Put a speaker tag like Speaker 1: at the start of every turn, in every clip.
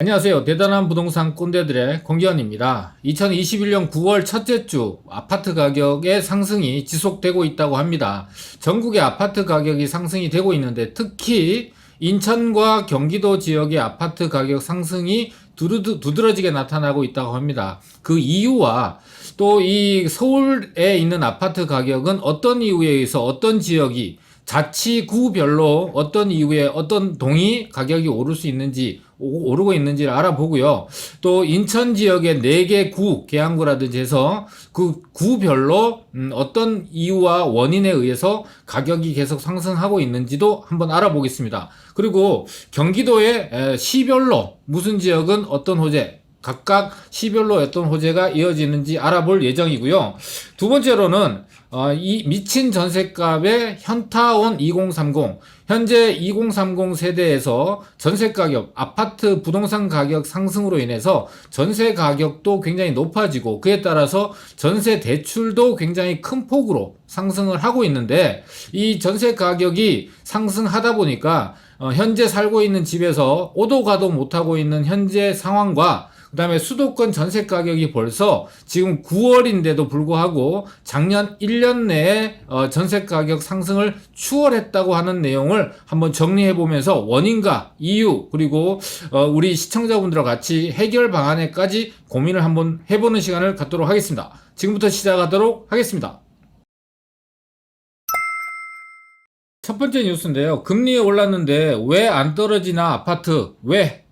Speaker 1: 안녕하세요. 대단한 부동산 꼰대들의 공기현입니다. 2021년 9월 첫째 주 아파트 가격의 상승이 지속되고 있다고 합니다. 전국의 아파트 가격이 상승이 되고 있는데 특히 인천과 경기도 지역의 아파트 가격 상승이 두르드, 두드러지게 나타나고 있다고 합니다. 그 이유와 또 이 서울에 있는 아파트 가격은 어떤 이유에 의해서 어떤 지역이 자치구별로 어떤 이유에 어떤 동이 가격이 오를 수 있는지 오- 오르고 있는지를 알아보고요. 또 인천 지역의 4개 구, 계양구라든지 해서 그 구별로 음, 어떤 이유와 원인에 의해서 가격이 계속 상승하고 있는지도 한번 알아보겠습니다. 그리고 경기도의 에, 시별로 무슨 지역은 어떤 호재, 각각 시별로 어떤 호재가 이어지는지 알아볼 예정이고요. 두 번째로는 어, 이 미친 전세값의 현타원 2030 현재 2030 세대에서 전세 가격, 아파트 부동산 가격 상승으로 인해서 전세 가격도 굉장히 높아지고 그에 따라서 전세 대출도 굉장히 큰 폭으로 상승을 하고 있는데 이 전세 가격이 상승하다 보니까 어, 현재 살고 있는 집에서 오도 가도 못하고 있는 현재 상황과 그 다음에 수도권 전세 가격이 벌써 지금 9월인데도 불구하고 작년 1년 내에 어, 전세 가격 상승을 추월했다고 하는 내용을 한번 정리해 보면서 원인과 이유 그리고 어, 우리 시청자분들과 같이 해결 방안에까지 고민을 한번 해보는 시간을 갖도록 하겠습니다. 지금부터 시작하도록 하겠습니다. 첫 번째 뉴스인데요. 금리 올랐는데 왜 안 떨어지나 아파트 왜?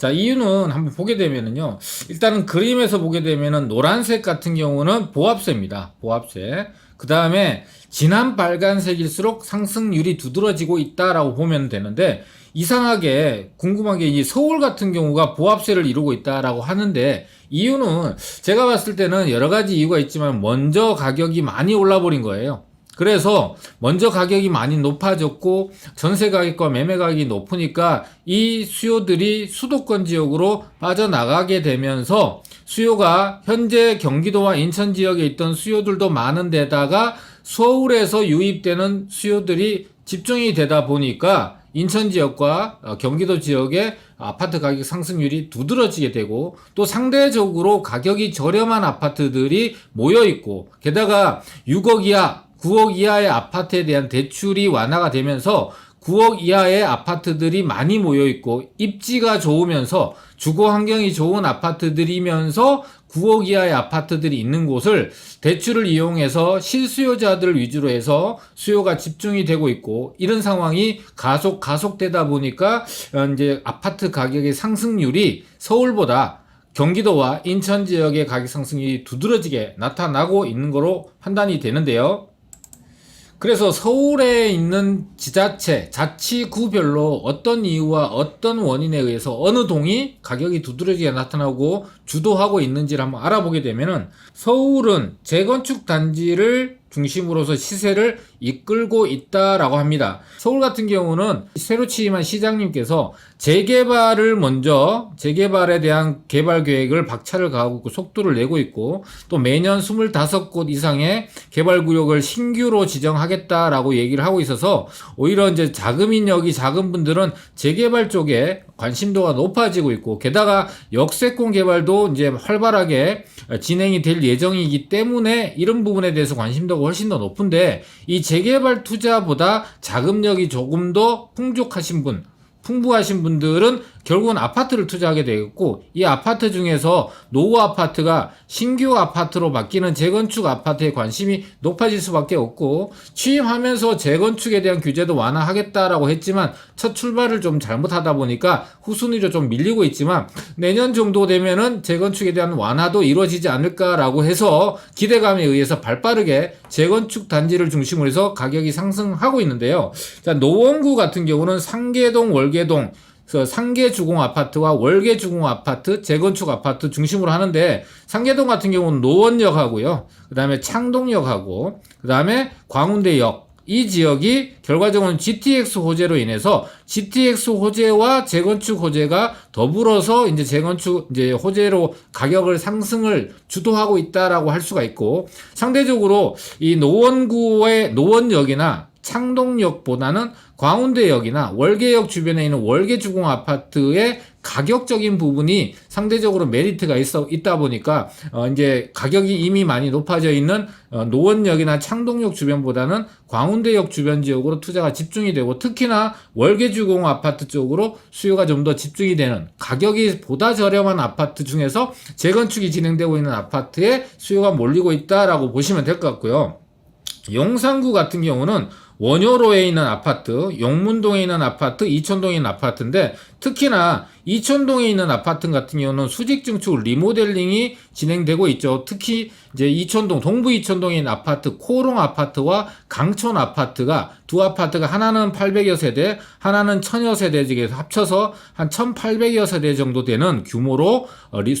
Speaker 1: 자 이유는 한번 보게 되면은요. 일단은 그림에서 보게 되면은 노란색 같은 경우는 보합세입니다. 보합세. 그 다음에 진한 빨간색일수록 상승률이 두드러지고 있다라고 보면 되는데 이상하게 궁금한 게 이 서울 같은 경우가 보합세를 이루고 있다라고 하는데 이유는 제가 봤을 때는 여러 가지 이유가 있지만 먼저 가격이 많이 올라 버린 거예요. 그래서 먼저 가격이 많이 높아졌고 전세 가격과 매매 가격이 높으니까 이 수요들이 수도권 지역으로 빠져나가게 되면서 수요가 현재 경기도와 인천 지역에 있던 수요들도 많은 데다가 서울에서 유입되는 수요들이 집중이 되다 보니까 인천 지역과 어, 경기도 지역의 아파트 가격 상승률이 두드러지게 되고 또 상대적으로 가격이 저렴한 아파트들이 모여 있고 게다가 6억 이하 9억 이하의 아파트에 대한 대출이 완화가 되면서 9억 이하의 아파트들이 많이 모여 있고 입지가 좋으면서 주거 환경이 좋은 아파트들이면서 9억 이하의 아파트들이 있는 곳을 대출을 이용해서 실수요자들 위주로 해서 수요가 집중이 되고 있고 이런 상황이 가속 가속되다 보니까 어, 이제 아파트 가격의 상승률이 서울보다 경기도와 인천 지역의 가격 상승이 두드러지게 나타나고 있는 거로 판단이 되는데요. 그래서 서울에 있는 지자체, 자치구별로 어떤 이유와 어떤 원인에 의해서 어느 동이 가격이 두드러지게 나타나고 주도하고 있는지를 한번 알아보게 되면은 서울은 재건축 단지를 중심으로서 시세를 이끌고 있다라고 합니다. 서울 같은 경우는 새로 취임한 시장님께서 재개발을 먼저 재개발에 대한 개발 계획을 박차를 가하고 있고 속도를 내고 있고 또 매년 25곳 이상의 개발 구역을 신규로 지정하겠다라고 얘기를 하고 있어서 오히려 이제 자금 인력이 작은 분들은 재개발 쪽에 관심도가 높아지고 있고 게다가 역세권 개발도 이제 활발하게 진행이 될 예정이기 때문에 이런 부분에 대해서 관심도가 훨씬 더 높은데 이 재개발 투자보다 자금력이 조금 더 풍족하신 분 풍부하신 분들은 결국은 아파트를 투자하게 되겠고 이 아파트 중에서 노후 아파트가 신규 아파트로 바뀌는 재건축 아파트에 관심이 높아질 수밖에 없고 취임하면서 재건축에 대한 규제도 완화하겠다라고 했지만 첫 출발을 좀 잘못하다 보니까 후순위로 좀 밀리고 있지만 내년 정도 되면은 재건축에 대한 완화도 이루어지지 않을까라고 해서 기대감에 의해서 발빠르게 재건축 단지를 중심으로 해서 가격이 상승하고 있는데요. 자, 노원구 같은 경우는 상계동, 월계동 그래서 상계 주공 아파트와 월계 주공 아파트, 재건축 아파트 중심으로 하는데 상계동 같은 경우는 노원역하고요. 그다음에 창동역하고 그다음에 광운대역 이 지역이 결과적으로는 GTX 호재로 인해서 GTX 호재와 재건축 호재가 더불어서 이제 재건축 이제 호재로 가격을 상승을 주도하고 있다라고 할 수가 있고 상대적으로 이 노원구의 노원역이나 창동역보다는 광운대역이나 월계역 주변에 있는 월계주공 아파트의 가격적인 부분이 상대적으로 메리트가 있어 있다 보니까 어 이제 가격이 이미 많이 높아져 있는 어 노원역이나 창동역 주변보다는 광운대역 주변 지역으로 투자가 집중이 되고 특히나 월계주공 아파트 쪽으로 수요가 좀 더 집중이 되는 가격이 보다 저렴한 아파트 중에서 재건축이 진행되고 있는 아파트에 수요가 몰리고 있다라고 보시면 될 것 같고요. 용산구 같은 경우는 원효로에 있는 아파트, 용문동에 있는 아파트, 이천동에 있는 아파트인데 특히나 이천동에 있는 아파트 같은 경우는 수직 증축 리모델링이 진행되고 있죠. 특히 이제 이천동 동부 이천동에 있는 아파트 코롱 아파트와 강촌 아파트가 두 아파트가 하나는 800여 세대, 하나는 1000여 세대 중에서 합쳐서 한 1800여 세대 정도 되는 규모로 어, 리,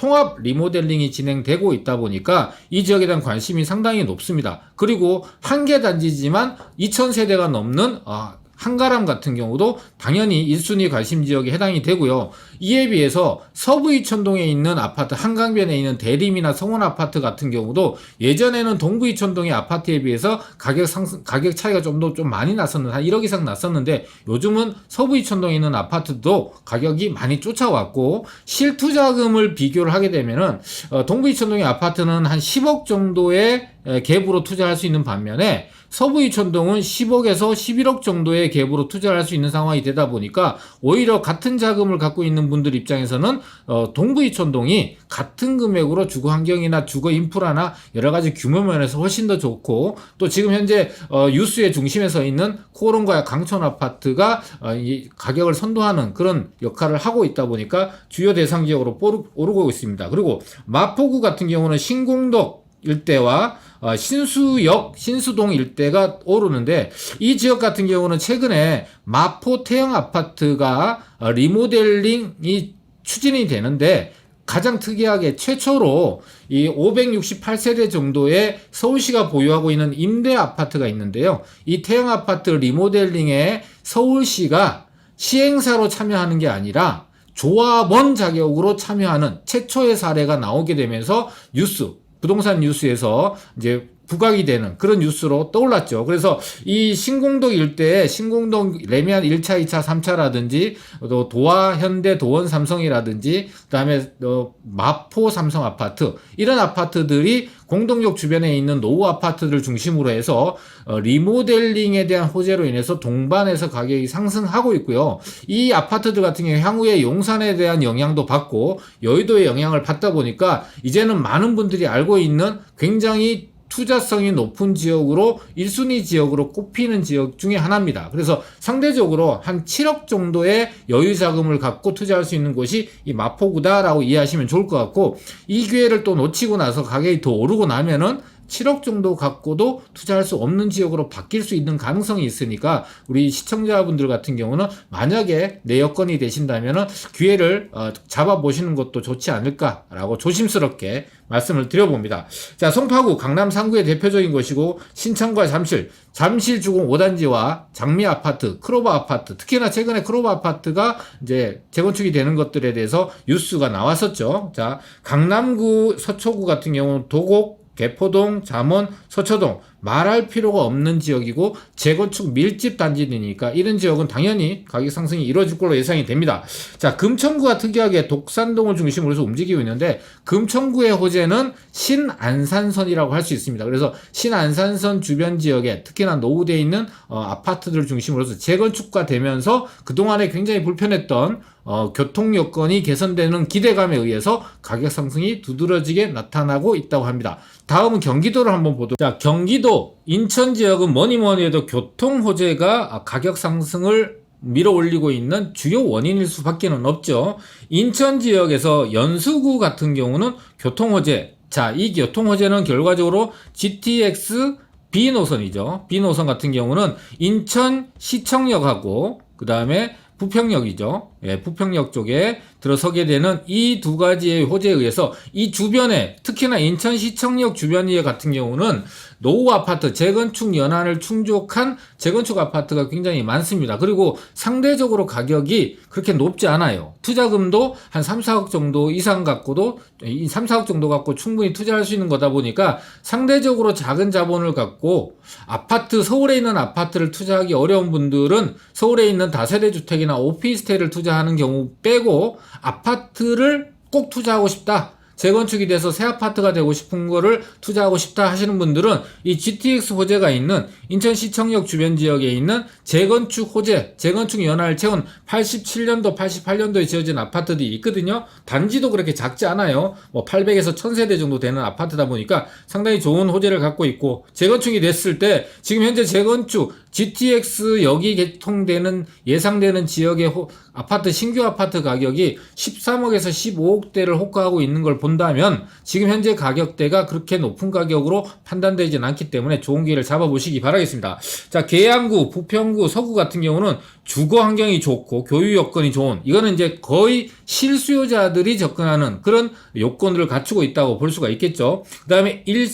Speaker 1: 통합 리모델링이 진행되고 있다 보니까 이 지역에 대한 관심이 상당히 높습니다. 그리고 한 개 단지지만 2,000세대가 넘는 아, 한가람 같은 경우도 당연히 1순위 관심 지역에 해당이 되고요. 이에 비해서 서부 이천동에 있는 아파트 한강변에 있는 대림이나 성원 아파트 같은 경우도 예전에는 동부 이천동의 아파트에 비해서 가격 상승 가격 차이가 좀 더좀 많이 났었는데 한 1억 이상 났었는데 요즘은 서부 이천동에 있는 아파트도 가격이 많이 쫓아왔고 실투자금을 비교를 하게 되면은 어, 동부 이천동의 아파트는 한 10억 정도의 에, 갭으로 투자할 수 있는 반면에 서부 이천동은 10억에서 11억 정도의 갭으로 투자를 할수 있는 상황이 되다 보니까 오히려 같은 자금을 갖고 있는 분들 입장에서는 어, 동부 이천동이 같은 금액으로 주거 환경이나 주거 인프라나 여러 가지 규모 면에서 훨씬 더 좋고 또 지금 현재 어, 유수의 중심에 서 있는 코롱과 강촌 아파트가 어, 이 가격을 선도하는 그런 역할을 하고 있다 보니까 주요 대상 지역으로 오르- 오르고 있습니다. 그리고 마포구 같은 경우는 신공덕 일대와 어, 신수역, 신수동 일대가 오르는데 이 지역 같은 경우는 최근에 마포 태형 아파트가 어, 리모델링이 추진이 되는데 가장 특이하게 최초로 이 568세대 정도의 서울시가 보유하고 있는 임대 아파트가 있는데요. 이 태형 아파트 리모델링에 서울시가 시행사로 참여하는 게 아니라 조합원 자격으로 참여하는 최초의 사례가 나오게 되면서 뉴스, 부동산 뉴스에서 이제 부각이 되는 그런 뉴스로 떠올랐죠. 그래서 이 신공동 일대에 신공동 레미안 1차, 2차, 3차라든지 또 도화, 현대, 도원, 삼성이라든지 그다음에 어, 마포 삼성 아파트 이런 아파트들이 공동역 주변에 있는 노후 아파트들 중심으로 해서 어, 리모델링에 대한 호재로 인해서 동반해서 가격이 상승하고 있고요. 이 아파트들 같은 경우 향후에 용산에 대한 영향도 받고 여의도의 영향을 받다 보니까 이제는 많은 분들이 알고 있는 굉장히 투자성이 높은 지역으로 1순위 지역으로 꼽히는 지역 중에 하나입니다. 그래서 상대적으로 한 7억 정도의 여유 자금을 갖고 투자할 수 있는 곳이 이 마포구다라고 이해하시면 좋을 것 같고 이 기회를 또 놓치고 나서 가격이 더 오르고 나면은 7억 정도 갖고도 투자할 수 없는 지역으로 바뀔 수 있는 가능성이 있으니까 우리 시청자분들 같은 경우는 만약에 내 여건이 되신다면은 기회를 어, 잡아보시는 것도 좋지 않을까라고 조심스럽게 말씀을 드려봅니다. 자, 송파구 강남 3구의 대표적인 곳이고 신천과 잠실, 잠실 주공 5단지와 장미 아파트, 크로바 아파트, 특히나 최근에 크로바 아파트가 이제 재건축이 되는 것들에 대해서 뉴스가 나왔었죠. 자, 강남구 서초구 같은 경우는 도곡 개포동, 잠원, 서초동 말할 필요가 없는 지역이고 재건축 밀집 단지니까 이런 지역은 당연히 가격 상승이 이루어질 걸로 예상이 됩니다. 자, 금천구가 특이하게 독산동을 중심으로 해서 움직이고 있는데 금천구의 호재는 신안산선이라고 할 수 있습니다. 그래서 신안산선 주변 지역에 특히나 노후되어 있는 어, 아파트들 중심으로 해서 재건축가 되면서 그동안에 굉장히 불편했던 어, 교통 여건이 개선되는 기대감에 의해서 가격 상승이 두드러지게 나타나고 있다고 합니다. 다음은 경기도를 한번 보도록. 자, 경기도 인천 지역은 뭐니 뭐니 해도 교통 호재가 아, 가격 상승을 밀어 올리고 있는 주요 원인일 수밖에는 없죠. 인천 지역에서 연수구 같은 경우는 교통 호재. 자, 이 교통 호재는 결과적으로 GTX B 노선이죠. B 노선 같은 경우는 인천 시청역하고 그 다음에 부평역이죠. 예, 부평역 쪽에 들어서게 되는 이 두 가지의 호재에 의해서 이 주변에 특히나 인천시청역 주변 에 같은 경우는 노후 아파트, 재건축 연한을 충족한 재건축 아파트가 굉장히 많습니다. 그리고 상대적으로 가격이 그렇게 높지 않아요. 투자금도 한 3, 4억 정도 이상 갖고도 이 3, 4억 정도 갖고 충분히 투자할 수 있는 거다 보니까 상대적으로 작은 자본을 갖고 아파트 서울에 있는 아파트를 투자하기 어려운 분들은 서울에 있는 다세대 주택이나 오피스텔을 투자하는 경우 빼고 아파트를 꼭 투자하고 싶다. 재건축이 돼서 새 아파트가 되고 싶은 거를 투자하고 싶다 하시는 분들은 이 GTX 호재가 있는 인천시청역 주변 지역에 있는 재건축 호재, 재건축 연한을 채운 87년도, 88년도에 지어진 아파트들이 있거든요. 단지도 그렇게 작지 않아요. 뭐 800에서 1000세대 정도 되는 아파트다 보니까 상당히 좋은 호재를 갖고 있고 재건축이 됐을 때 지금 현재 재건축 GTX 역이 개통되는 예상되는 지역의 호, 아파트 신규 아파트 가격이 13억에서 15억대를 호가하고 있는 걸 본다면 지금 현재 가격대가 그렇게 높은 가격으로 판단되지는 않기 때문에 좋은 기회를 잡아보시기 바라겠습니다. 자, 계양구, 부평구, 서구 같은 경우는 주거 환경이 좋고 교육 여건이 좋은 이거는 이제 거의 실수요자들이 접근하는 그런 요건들을 갖추고 있다고 볼 수가 있겠죠. 그다음에 일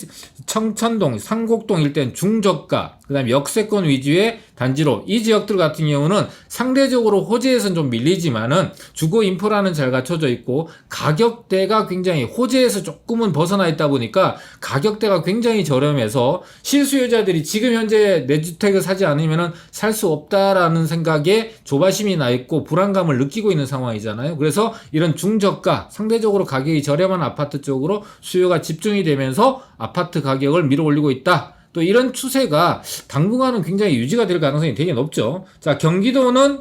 Speaker 1: 청천동, 상곡동 일대는 중저가, 그 다음에 역세권 위주의 단지로 이 지역들 같은 경우는 상대적으로 호재에선 좀 밀리지만은 주거 인프라는 잘 갖춰져 있고 가격대가 굉장히 호재에서 조금은 벗어나 있다 보니까 가격대가 굉장히 저렴해서 실수요자들이 지금 현재 내 주택을 사지 않으면은 살 수 없다라는 생각에 조바심이 나 있고 불안감을 느끼고 있는 상황이잖아요. 그래서 이런 중저가 상대적으로 가격이 저렴한 아파트 쪽으로 수요가 집중이 되면서 아파트 가격을 밀어 올리고 있다. 또 이런 추세가 당분간은 굉장히 유지가 될 가능성이 되게 높죠. 자, 경기도는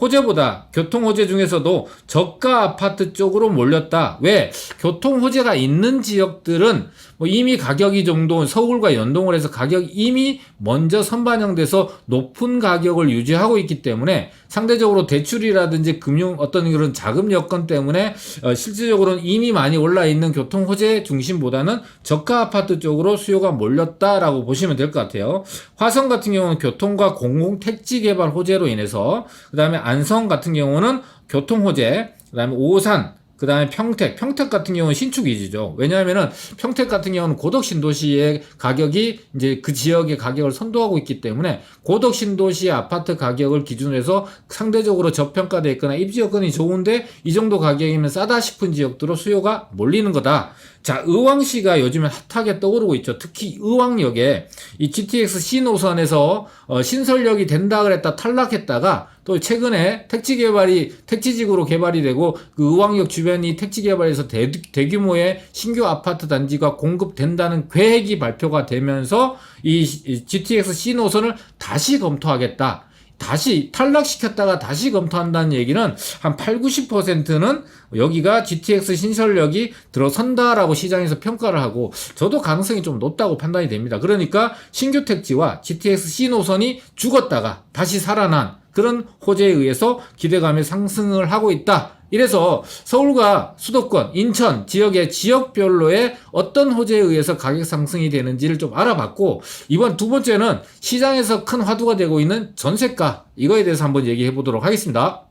Speaker 1: 호재보다 교통 호재 중에서도 저가 아파트 쪽으로 몰렸다. 왜? 교통 호재가 있는 지역들은 뭐 이미 가격이 정도 서울과 연동을 해서 가격이 이미 먼저 선반영돼서 높은 가격을 유지하고 있기 때문에 상대적으로 대출이라든지 금융 어떤 그런 자금 여건 때문에 어, 실질적으로는 이미 많이 올라 있는 교통 호재 중심보다는 저가 아파트 쪽으로 수요가 몰렸다라고 보시면 될 것 같아요. 화성 같은 경우는 교통과 공공 택지 개발 호재로 인해서 그다음에 안성 같은 경우는 교통 호재, 그다음에 오산 그 다음에 평택, 평택 같은 경우는 신축 위주죠. 왜냐하면은 평택 같은 경우는 고덕 신도시의 가격이 이제 그 지역의 가격을 선도하고 있기 때문에 고덕 신도시 아파트 가격을 기준으로 해서 상대적으로 저평가되어 있거나 입지 여건이 좋은데 이 정도 가격이면 싸다 싶은 지역들로 수요가 몰리는 거다. 자, 의왕시가 요즘에 핫하게 떠오르고 있죠. 특히 의왕역에 이 GTX C 노선에서 어, 신설역이 된다 그랬다 탈락했다가 또 최근에 택지 개발이 택지지구로 개발이 되고 그 의왕역 주변이 택지 개발에서 대, 대규모의 신규 아파트 단지가 공급된다는 계획이 발표가 되면서 이 GTX C 노선을 다시 검토하겠다. 다시 탈락시켰다가 다시 검토한다는 얘기는 한 8, 90%는 여기가 GTX 신설력이 들어선다라고 시장에서 평가를 하고 저도 가능성이 좀 높다고 판단이 됩니다. 그러니까 신규 택지와 GTX C 노선이 죽었다가 다시 살아난 그런 호재에 의해서 기대감이 상승을 하고 있다. 이래서 서울과 수도권, 인천 지역의 지역별로의 어떤 호재에 의해서 가격 상승이 되는지를 좀 알아봤고 이번 두 번째는 시장에서 큰 화두가 되고 있는 전세가 이거에 대해서 한번 얘기해 보도록 하겠습니다.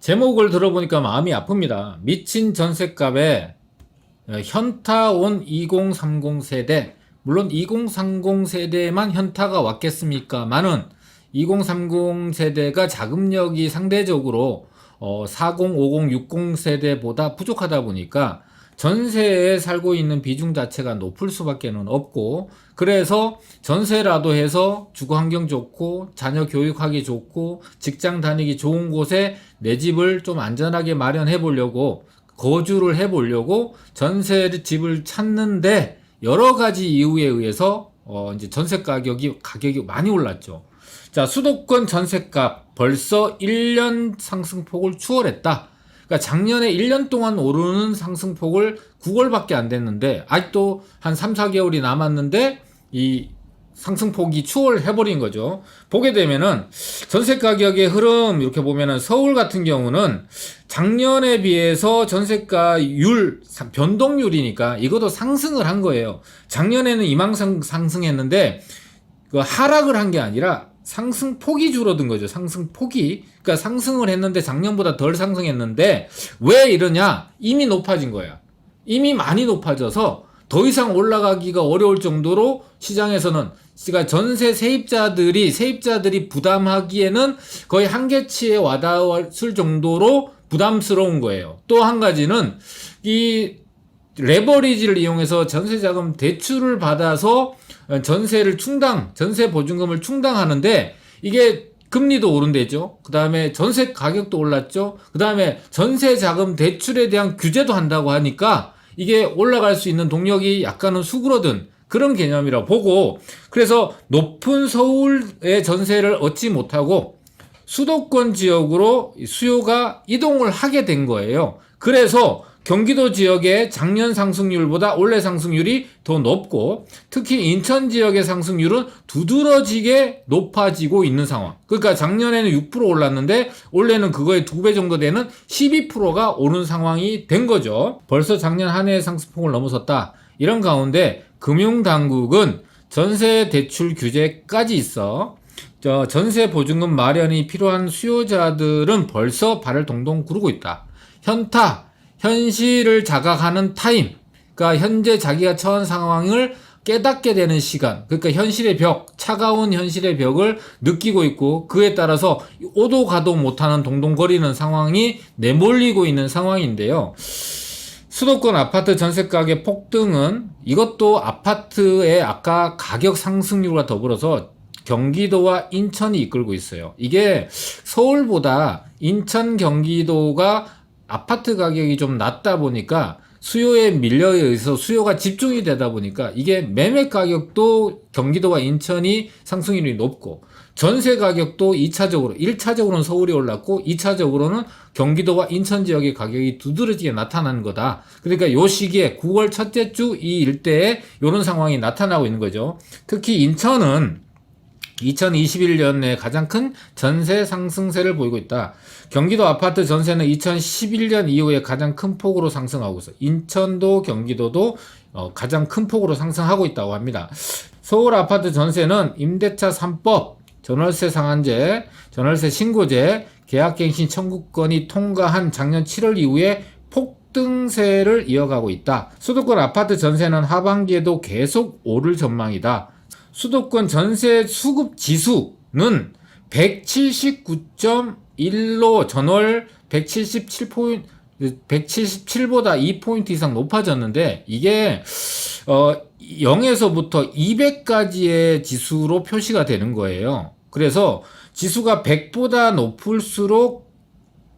Speaker 1: 제목을 들어보니까 마음이 아픕니다. 미친 전세값에 현타 온 2030 세대 물론 2030 세대만 현타가 왔겠습니까? 많은 2030 세대가 자금력이 상대적으로 어, 40, 50, 60 세대보다 부족하다 보니까 전세에 살고 있는 비중 자체가 높을 수밖에는 없고 그래서 전세라도 해서 주거 환경 좋고 자녀 교육하기 좋고 직장 다니기 좋은 곳에 내 집을 좀 안전하게 마련해 보려고 거주를 해 보려고 전세 집을 찾는데 여러 가지 이유에 의해서 어 이제 전세 가격이 가격이 많이 올랐죠. 자, 수도권 전세값 벌써 1년 상승폭을 추월했다. 그러니까 작년에 1년 동안 오르는 상승폭을 9월밖에 안 됐는데 아직도 한 3, 4개월이 남았는데 이 상승폭이 추월해버린 거죠. 보게 되면은 전세 가격의 흐름 이렇게 보면은 서울 같은 경우는 작년에 비해서 전세가율 변동률이니까 이것도 상승을 한 거예요. 작년에는 이망상 상승했는데 그 하락을 한 게 아니라 상승폭이 줄어든 거죠. 상승폭이. 그러니까 상승을 했는데 작년보다 덜 상승했는데 왜 이러냐? 이미 높아진 거야. 이미 많이 높아져서 더 이상 올라가기가 어려울 정도로 시장에서는 그러니까 전세 세입자들이 세입자들이 부담하기에는 거의 한계치에 와닿을 정도로 부담스러운 거예요. 또 한 가지는 이 레버리지를 이용해서 전세 자금 대출을 받아서 전세를 충당, 전세 보증금을 충당하는데 이게 금리도 오른대죠. 그 다음에 전세 가격도 올랐죠. 그 다음에 전세 자금 대출에 대한 규제도 한다고 하니까 이게 올라갈 수 있는 동력이 약간은 수그러든 그런 개념이라 보고 그래서 높은 서울의 전세를 얻지 못하고 수도권 지역으로 수요가 이동을 하게 된 거예요. 그래서 경기도 지역의 작년 상승률보다 올해 상승률이 더 높고 특히 인천 지역의 상승률은 두드러지게 높아지고 있는 상황. 그러니까 작년에는 6% 올랐는데 올해는 그거의 두 배 정도 되는 12%가 오른 상황이 된 거죠. 벌써 작년 한 해의 상승폭을 넘어섰다. 이런 가운데 금융당국은 전세 대출 규제까지 있어 저 전세 보증금 마련이 필요한 수요자들은 벌써 발을 동동 구르고 있다. 현타, 현실을 자각하는 타임. 그러니까 현재 자기가 처한 상황을 깨닫게 되는 시간. 그러니까 현실의 벽, 차가운 현실의 벽을 느끼고 있고 그에 따라서 오도 가도 못하는 동동거리는 상황이 내몰리고 있는 상황인데요. 수도권 아파트 전세 가격 폭등은 이것도 아파트의 아까 가격 상승률과 더불어서 경기도와 인천이 이끌고 있어요. 이게 서울보다 인천 경기도가 아파트 가격이 좀 낮다 보니까 수요에 밀려 의해서 수요가 집중이 되다 보니까 이게 매매 가격도 경기도와 인천이 상승률이 높고 전세 가격도 2차적으로 1차적으로는 서울이 올랐고 2차적으로는 경기도와 인천 지역의 가격이 두드러지게 나타나는 거다. 그러니까 요 시기에 9월 첫째 주 이 일대에 이런 상황이 나타나고 있는 거죠. 특히 인천은 2021년에 가장 큰 전세 상승세를 보이고 있다. 경기도 아파트 전세는 2011년 이후에 가장 큰 폭으로 상승하고 있어. 인천도 경기도도 어, 가장 큰 폭으로 상승하고 있다고 합니다. 서울 아파트 전세는 임대차 3법, 전월세 상한제, 전월세 신고제, 계약갱신 청구권이 통과한 작년 7월 이후에 폭등세를 이어가고 있다. 수도권 아파트 전세는 하반기에도 계속 오를 전망이다. 수도권 전세 수급 지수는 179.1로 전월 177포인트 177보다 2포인트 이상 높아졌는데 이게 어 0에서부터 200까지의 지수로 표시가 되는 거예요. 그래서 지수가 100보다 높을수록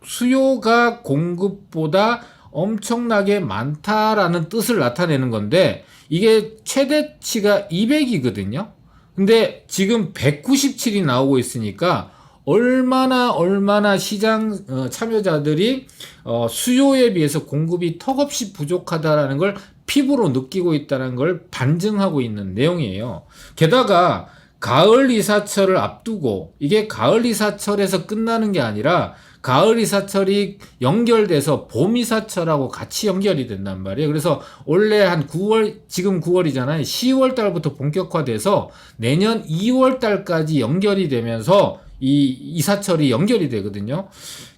Speaker 1: 수요가 공급보다 엄청나게 많다라는 뜻을 나타내는 건데 이게 최대치가 200이거든요. 근데 지금 197이 나오고 있으니까 얼마나 얼마나 시장 어, 참여자들이 어, 수요에 비해서 공급이 턱없이 부족하다라는 걸 피부로 느끼고 있다는 걸 반증하고 있는 내용이에요. 게다가 가을 이사철을 앞두고 이게 가을 이사철에서 끝나는 게 아니라 가을 이 사철이 연결돼서 봄 이 사철하고 같이 연결이 된단 말이에요. 그래서 원래 한 9월 지금 9월이잖아요. 10월 달부터 본격화돼서 내년 2월 달까지 연결이 되면서 이 이사철이 연결이 되거든요.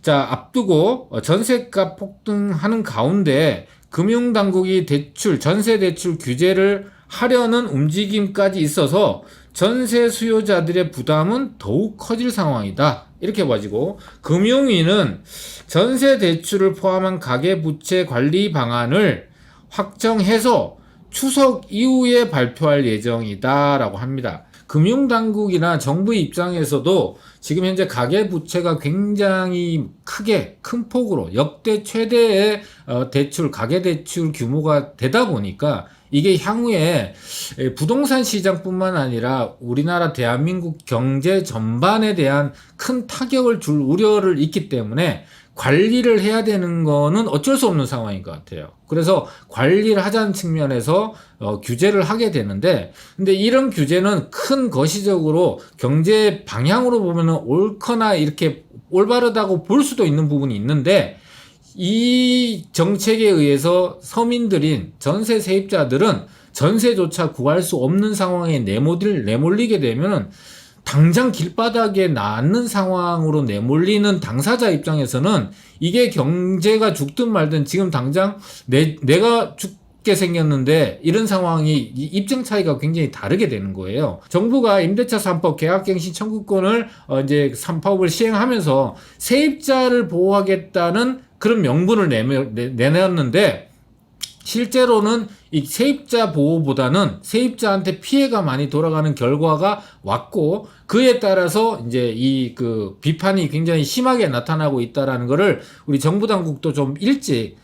Speaker 1: 자, 앞두고 전세값 폭등하는 가운데 금융당국이 대출, 전세 대출 규제를 하려는 움직임까지 있어서 전세 수요자들의 부담은 더욱 커질 상황이다. 이렇게 봐지고 금융위는 전세 대출을 포함한 가계 부채 관리 방안을 확정해서 추석 이후에 발표할 예정이다라고 합니다. 금융당국이나 정부 입장에서도 지금 현재 가계부채가 굉장히 크게 큰 폭으로 역대 최대의 어, 대출 가계대출 규모가 되다 보니까 이게 향후에 부동산 시장뿐만 아니라 우리나라 대한민국 경제 전반에 대한 큰 타격을 줄 우려를 있기 때문에 관리를 해야 되는 거는 어쩔 수 없는 상황인 것 같아요. 그래서 관리를 하자는 측면에서 어, 규제를 하게 되는데, 근데 이런 규제는 큰 거시적으로 경제 방향으로 보면은 옳거나 이렇게 올바르다고 볼 수도 있는 부분이 있는데, 이 정책에 의해서 서민들인 전세 세입자들은 전세조차 구할 수 없는 상황에 내몰릴, 내몰리게 되면 당장 길바닥에 낫는 상황으로 내몰리는 당사자 입장에서는 이게 경제가 죽든 말든 지금 당장 내, 내가 죽, 쉽게 생겼는데 이런 상황이 이 입장 차이가 굉장히 다르게 되는 거예요. 정부가 임대차 3법 계약갱신 청구권을 어 이제 3법을 시행하면서 세입자를 보호하겠다는 그런 명분을 내며, 내, 내놨는데 실제로는 이 세입자 보호보다는 세입자한테 피해가 많이 돌아가는 결과가 왔고 그에 따라서 이제 이 그 비판이 굉장히 심하게 나타나고 있다라는 거를 우리 정부 당국도 좀 일찍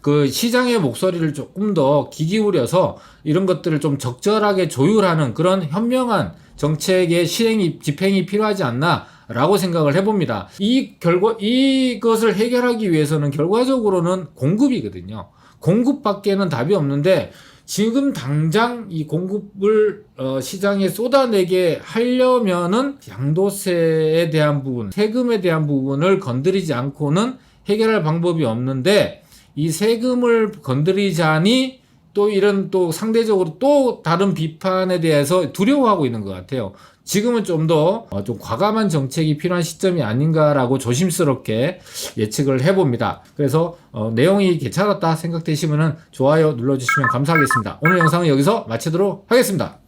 Speaker 1: 그 시장의 목소리를 조금 더귀 기울여서 이런 것들을 좀 적절하게 조율하는 그런 현명한 정책의 실행이 집행이 필요하지 않나 라고 생각을 해봅니다. 이 결과 이것을 해결하기 위해서는 결과적으로는 공급이거든요. 공급밖에는 답이 없는데 지금 당장 이 공급을 어, 시장에 쏟아내게 하려면은 양도세에 대한 부분, 세금에 대한 부분을 건드리지 않고는 해결할 방법이 없는데 이 세금을 건드리자니 또 이런 또 상대적으로 또 다른 비판에 대해서 두려워하고 있는 것 같아요. 지금은 좀더 어, 좀 과감한 정책이 필요한 시점이 아닌가라고 조심스럽게 예측을 해봅니다. 그래서 어, 내용이 괜찮았다 생각되시면 좋아요 눌러주시면 감사하겠습니다. 오늘 영상은 여기서 마치도록 하겠습니다.